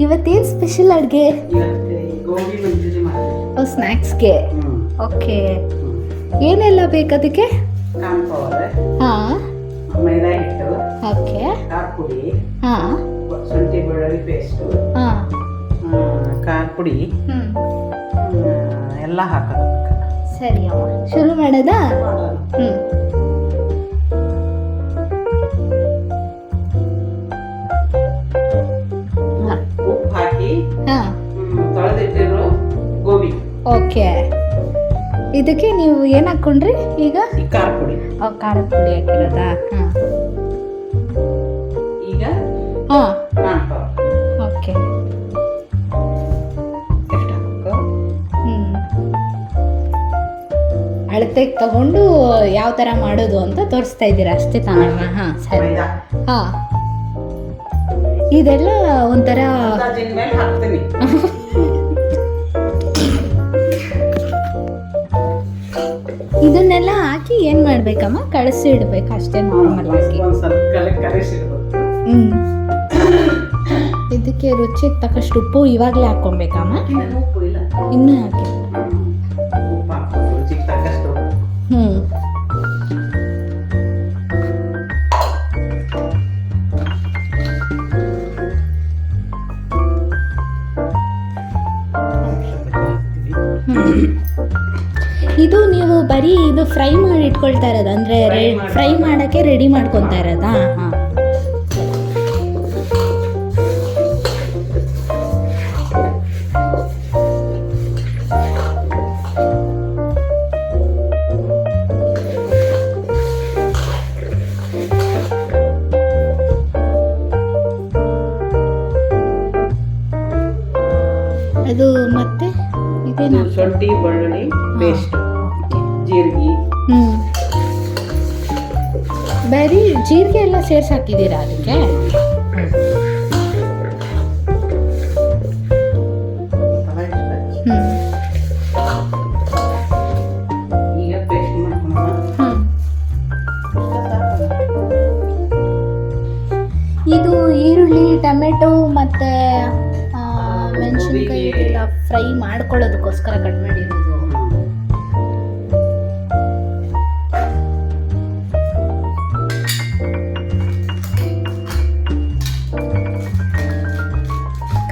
ಇವತ್ತೇನು ಸ್ಪೆಷಲ್ ಅಡ್ಗೆ? ಸ್ನ್ಯಾಕ್ಸ್ಗೆ ಓಕೆ. ಏನೆಲ್ಲ ಬೇಕು ಅದಕ್ಕೆ? ಹಾಂ. ಮೈದಾ ಹಿಟ್ಟು ಓಕೆ. ಪುಡಿ ಹಾಂ. ಶುಂಠಿ ಬೆಳ್ಳುಳ್ಳಿ ಪೇಸ್ಟು ಹಾಂ. ಖಾರ ಪುಡಿ ಎಲ್ಲ ಹಾಕೋದು ಸರಿ ಅಮ್ಮ. ಶುರು ಮಾಡೋದಾ? ಹ್ಞೂ ಓಕೆ. ಇದಕ್ಕೆ ನೀವು ಏನು ಹಾಕ್ಕೊಂಡ್ರಿ ಈಗ? ಖಾರ ಪುಡಿ. ಖಾರದ ಪುಡಿ ಹಾಕಿರೋದಾ? ಹಾಂ. ಈಗ ಹಾಂ. ಓಕೆ. ಅಳತೆಗೆ ತಗೊಂಡು ಯಾವ ಥರ ಮಾಡೋದು ಅಂತ ತೋರಿಸ್ತಾ ಇದ್ದೀರಾ? ಅಷ್ಟೇ ತಾನಮ್ಮ ಹಾಂ ಸರಿ. ಹಾಂ. ಇದೆಲ್ಲ ಒಂಥರ ಇದನ್ನೆಲ್ಲ ಹಾಕಿ ಏನು ಮಾಡ್ಬೇಕಮ್ಮ? ಕಳಿಸಿ ಇಡ್ಬೇಕು ಅಷ್ಟೇ ನಾರ್ಮಲ್ ಆಗಿ. ಹ್ಮ್. ಇದಕ್ಕೆ ರುಚಿಗೆ ತಕ್ಕಷ್ಟು ಉಪ್ಪು ಇವಾಗಲೇ ಹಾಕೊಬೇಕಮ್ಮ ಇನ್ನೂ ಹಾಕಿ ಫ್ರೈ ಮಾಡಿ ಇಟ್ಕೊಳ್ತಾ ಇರೋದು. ಅಂದರೆ ಫ್ರೈ ಮಾಡೋಕ್ಕೆ ರೆಡಿ ಮಾಡ್ಕೊತಾ ಇರೋದಾ? ಹಾಂ ಅದು ಮತ್ತೆ ಇದೇನು? ಇದು ಶುಂಠಿ ಬೆಳ್ಳುಳ್ಳಿ ಪೇಸ್ಟ್ ಜೀರಿಗೆ. ಹ್ಞೂ ಬರೀ ಜೀರಿಗೆ ಎಲ್ಲ ಸೇರ್ಸಿ ಹಾಕಿದ್ದೀರಾ ಅದಕ್ಕೆ? ಇದು ಈರುಳ್ಳಿ ಟೊಮೆಟೊ ಮತ್ತು ಮೆಣಸಿನ್ಕಾಯಿ ಎಲ್ಲ ಫ್ರೈ ಮಾಡ್ಕೊಳ್ಳೋದಕ್ಕೋಸ್ಕರ ಕಟ್ ಮಾಡಿರೋದು.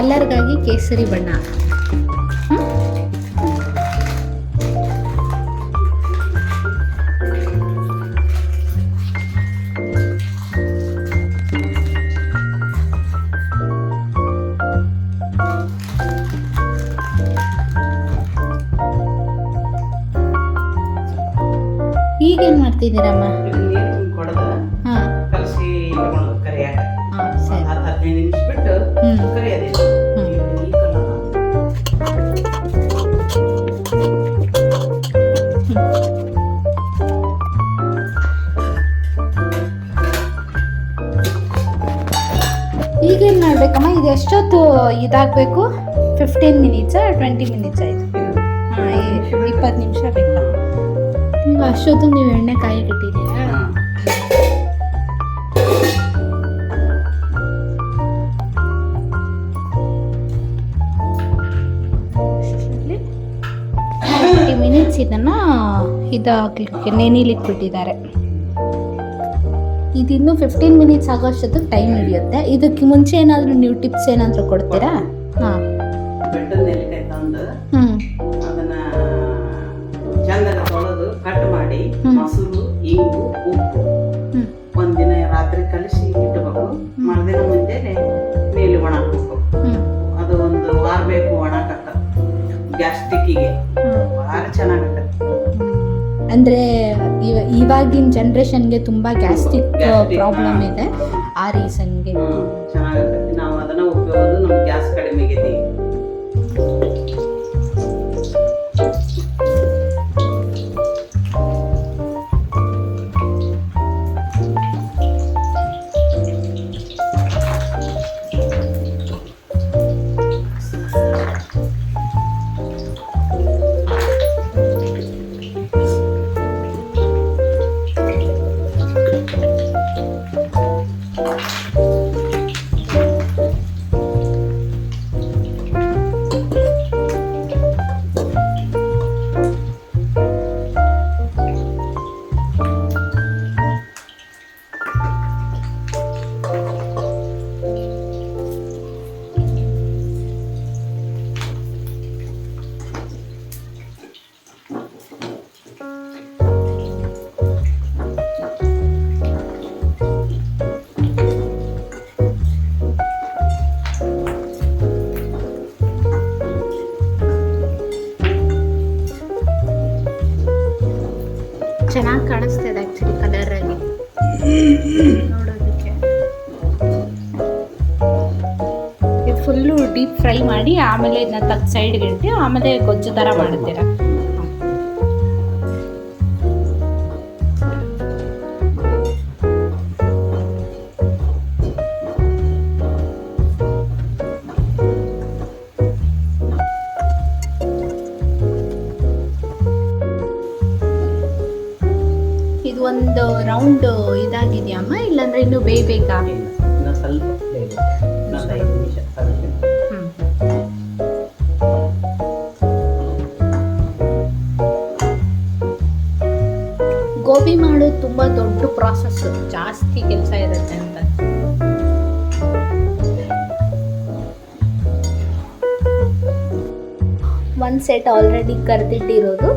ಕಲರ್ಗಾಗಿ ಕೇಸರಿ ಬಣ್ಣ? ಈಗೇನು ಮಾಡ್ತಿದ್ದೀರಮ್ಮ ಎಷ್ಟೊತ್ತು ಇದಾಗಬೇಕು? ಫಿಫ್ಟೀನ್ ಮಿನಿಟ್ಸಾ ಟ್ವೆಂಟಿ ಮಿನಿಟ್ಸ್ ಆಯಿತು. ಹಾಂ ಇಪ್ಪತ್ತು ನಿಮಿಷ ಬೇಕಾ? ನೀವು ಅಷ್ಟೊತ್ತು ನೀವು ಎಣ್ಣೆ ಕಾಯಿ. ಟ್ವೆಂಟಿ ಮಿನಿಟ್ಸ್ ಇದನ್ನು ಇದಾಗಲಿಕ್ಕೆ ನೆನಿಲಿಕ್ಕೆ ಬಿಟ್ಟಿದ್ದಾರೆ ಇದಿನ್ನೂ ಫಿಫ್ಟೀನ್ ಮಿನಿಟ್ಸ್ ಆಗೋಷ್ಟೊತ್ತಿಗೆ ಟೈಮ್ ಹಿಡಿಯುತ್ತೆ. ಇದಕ್ಕೆ ಮುಂಚೆ ಏನಾದರೂ ನೀವು ಟಿಪ್ಸ್ ಏನಾದರೂ ಕೊಡ್ತೀರಾ? ಹಾಂ. ಚಂದಾಗ ತೊಳೆದು ಕಟ್ ಮಾಡಿ. ಮೊಸರು ಇಂಗು ಉಪ್ಪು. ಒಂದಿನ ರಾತ್ರಿ ಕಲಿಸಿ ಇಟ್ಬೇಕು. ಮರುದಿನ ಮುಂಜಾನೆ ಮೇಲೆ ಒಣ ಅದು ಒಂದು ವಾರ ಬೇಕು ಒಣಕಕ್ಕ ಗ್ಯಾಸ್ಟಿಕ್ಕಿಗೆ. ಭಾಳ ಚೆನ್ನಾಗತ್ತೆ. ಅಂದರೆ ಇವ ಇವಾಗಿನ ಜನ್ರೇಷನ್ಗೆ ತುಂಬ ಗ್ಯಾಸ್ಟ್ರಿಕ್ ಪ್ರಾಬ್ಲಮ್ ಇದೆ ಆ ರೀಸನ್ಗೆ ಹ್ಮ್, ನಾವು ಅದನ್ನ ಉಪಯೋಗ ನಮ್ಗೆ ಗ್ಯಾಸ್ ಕಡಿಮೆ ಆಮೇಲೆ ಗೊಜ್ಜು ಥರ ಮಾಡ್ತೀರಾ? ಇದು ಒಂದು ರೌಂಡ್ ಇದಾಗಿದೆಯಮ್ಮ ಇಲ್ಲಾಂದ್ರೆ ಇನ್ನು ಬೇಯಬೇಕಾ ಗೋಬಿ ಮಾಡೋದು ತುಂಬಾ ದೊಡ್ಡ ಪ್ರಾಸೆಸ್ ಜಾಸ್ತಿ ಕೆಲಸ ಇರುತ್ತೆ ಅಂತ. ಒಂದು ಸೆಟ್ ಆಲ್ರೆಡಿ ಕರೆದಿಟ್ಟಿರೋದು.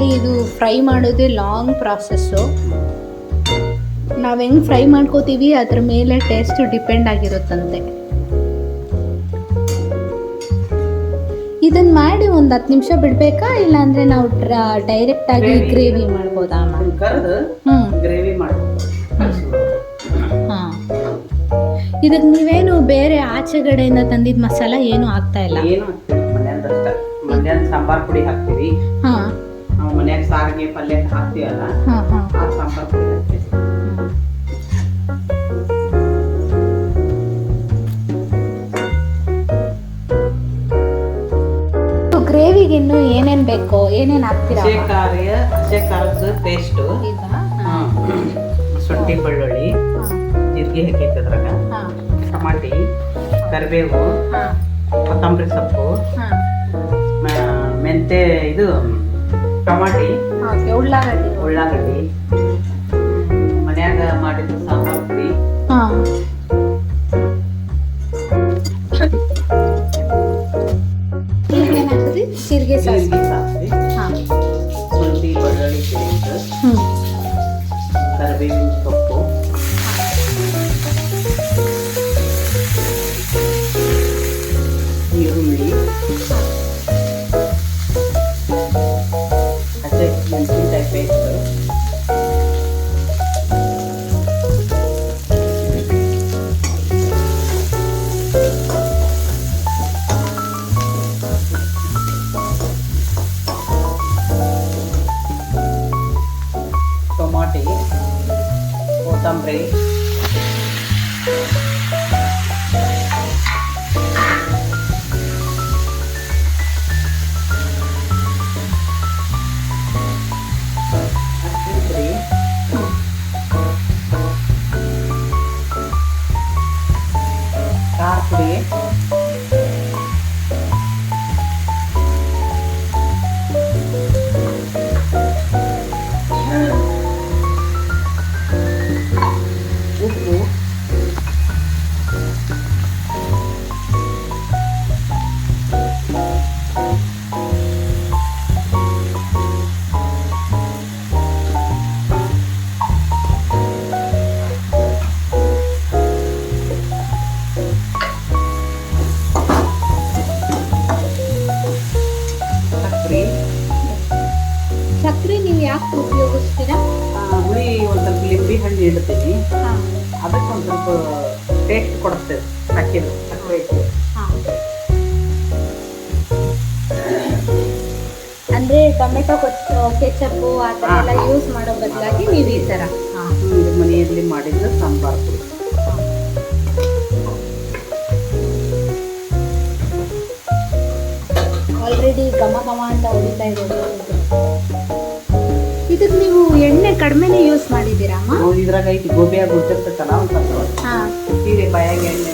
ಆ್ಯಕ್ಚುಲಿ ಇದು ಫ್ರೈ ಮಾಡೋದೇ ಲಾಂಗ್ ಪ್ರಾಸೆಸ್ಸು. ನಾವು ಹೆಂಗೆ ಫ್ರೈ ಮಾಡ್ಕೋತೀವಿ ಅದ್ರ ಮೇಲೆ ಟೇಸ್ಟು ಡಿಪೆಂಡ್ ಆಗಿರುತ್ತಂತೆ. ಇದನ್ನ ಮಾಡಿ ಒಂದು ಹತ್ತು ನಿಮಿಷ ಬಿಡಬೇಕಾ? ಇಲ್ಲಾಂದ್ರೆ ನಾವು ಡೈರೆಕ್ಟ್ ಆಗಿ Gravy. ಗ್ರೇವಿ ಮಾಡ್ಬೋದಾ ಹ್ಞೂ ಗ್ರೇವಿ ಹಾಂ. ಇದಕ್ಕೆ ನೀವೇನು ಬೇರೆ ಆಚೆಗಡೆಯಿಂದ ತಂದಿದ್ದ ಮಸಾಲ ಏನು ಆಗ್ತಾ ಇಲ್ಲ? ಏನು ಹಾಕ್ತೀವಿ ಸಾಂಬಾರ್ ಪುಡಿ ಹಾಕ್ತೀವಿ. ಹಾಂ. ನಾವು ಮನ್ಯಾಗ ಸಾರಿಗೆ ಪಲ್ಯ ಹಾಕ್ತೀವಲ್ಲ ಆ ಸಾಂಬಾರ್ ಪುಡಿ ಹಾಕ್ತೀವಿ ಗ್ರೇವಿಗೆ ಇನ್ನು ಏನೇನ್ ಬೇಕೋ ಏನೇನು ಹಾಕ್ತೀರಾ? ಹಸೆ ಖಾರ ಹಸೆ ಖಾರದ ಪೇಸ್ಟು ಶುಂಠಿ ಬೆಳ್ಳುಳ್ಳಿ ಜೀರಿಗೆ ಹಾಕೈತೆ ಅದ್ರಾಗ. ಟಮಾಟಿ ಕರಿಬೇವು ಕೊತ್ತಂಬರಿ ಸೊಪ್ಪು ಮೆಂತೆ ಇದು ಟಮಾಟಿ ಉಳ್ಳಾಗಡ್ಡಿ. ಉಳ್ಳಾಗಡ್ಡಿ ಮನ್ಯಾಗ ಮಾಡಿದ ಸಾಂಬಾರ್ ಪುಡಿ. ಖಾರ ಅಂದರೆ ಟೊಮೆಟೊ ಕೆಚಪ್ಪು ಆ ಥರ ಎಲ್ಲ ಯೂಸ್ ಮಾಡೋ ಬದಲಾಗಿ ನೀವು ಈ ಥರ ಮನೆಯಲ್ಲಿ ಮಾಡಿದ್ದು ಸಾಂಬಾರ್ ಪುಡಿ. ಆಲ್ರೆಡಿ ಘಮ ಘಮ ಅಂತ ಹೊಡಿತಾ ಇರೋದು. ಇದಕ್ಕೆ ನೀವು ಎಣ್ಣೆ ಕಡಿಮೆನೇ ಯೂಸ್ ಮಾಡಿದ್ದೀರಾ ಅಮ್ಮ? ಇದ್ರಾಗ ಐತಿ ಗೋಬಿ ಗೊತ್ತಿರ್ತೈತಲ್ಲ ಸ್ವಲ್ಪ. ಹಾಂ. ಸೀರೆ ಬಾಯಾಗಿ ಎಣ್ಣೆ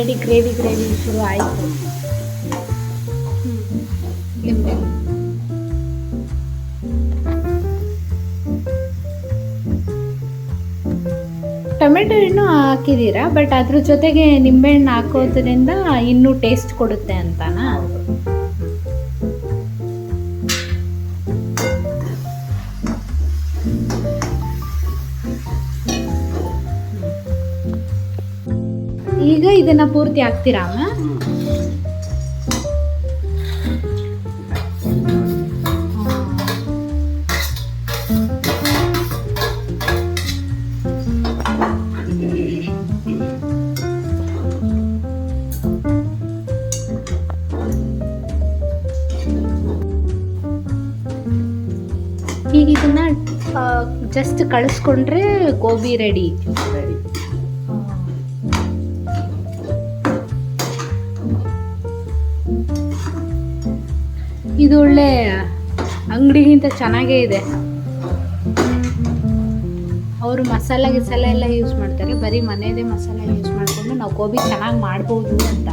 ಆಲ್ರೆಡಿ ಗ್ರೇವಿ ಗ್ರೇವಿ ಶುರು ಆಯಿತು ಟೊಮೆಟೊ ಹಣ್ಣು ಹಾಕಿದ್ದೀರಾ? ಬಟ್ ಅದ್ರ ಜೊತೆಗೆ ನಿಂಬೆಹಣ್ಣು ಹಾಕೋದ್ರಿಂದ ಇನ್ನೂ ಟೇಸ್ಟ್ ಕೊಡುತ್ತೆ ಅಂತನಾ? ಇದನ್ನ ಪೂರ್ತಿ ಹಾಕ್ತೀರಾ ಅಮ್ಮ? ಈಗ ಇದನ್ನ ಜಸ್ಟ್ ಕಳಿಸ್ಕೊಂಡ್ರೆ ಗೋಬಿ ರೆಡಿ ಇದು ಒಳ್ಳೆ ಅಂಗಡಿಗಿಂತ ಚೆನ್ನಾಗೇ ಇದೆ. ಅವರು ಮಸಾಲ ಗಿಸಾಲ ಎಲ್ಲ ಯೂಸ್ ಮಾಡ್ತಾರೆ. ಬರೀ ಮನೆಯದೇ ಮಸಾಲ ಯೂಸ್ ಮಾಡಿಕೊಂಡು ನಾವು ಗೋಬಿ ಚೆನ್ನಾಗಿ ಮಾಡ್ಬೋದು ಅಂತ.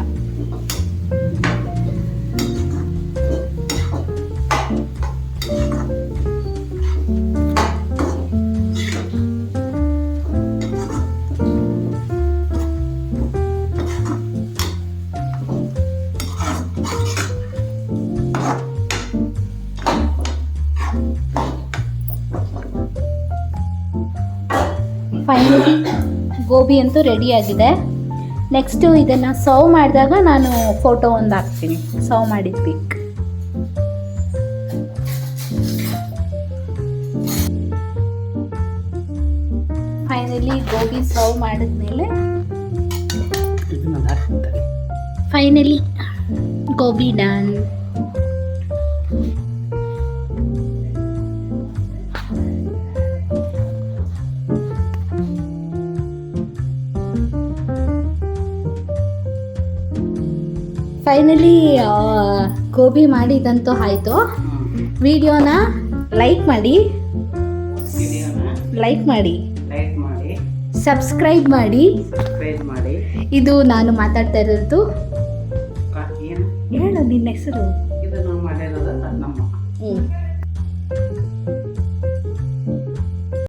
ಗೋಬಿ ಅಂತೂ ರೆಡಿಯಾಗಿದೆ. ಆಗಿದೆ ನೆಕ್ಸ್ಟು ಇದನ್ನು ಸರ್ವ್ ಮಾಡಿದಾಗ ನಾನು ಫೋಟೋ ಒಂದು ಹಾಕ್ತೀನಿ. ಸರ್ವ್ ಮಾಡಿದ ಪಿಕ್ ಫೈನಲಿ ಗೋಬಿ ಸರ್ವ್ ಮಾಡಿದ್ಮೇಲೆ finally gobi done finally gobi ಮಾಡಿದಂತೂ ಆಯಿತು. ವಿಡಿಯೋನ ಲೈಕ್ ಮಾಡಿ. ಲೈಕ್ ಮಾಡಿ. ಸಬ್ಸ್ಕ್ರೈಬ್ ಮಾಡಿ. ಇದು ನಾನು ಮಾತಾಡ್ತಾ ಇರೋದು. ಹೇಳು ನಿನ್ನ ಹೆಸರು?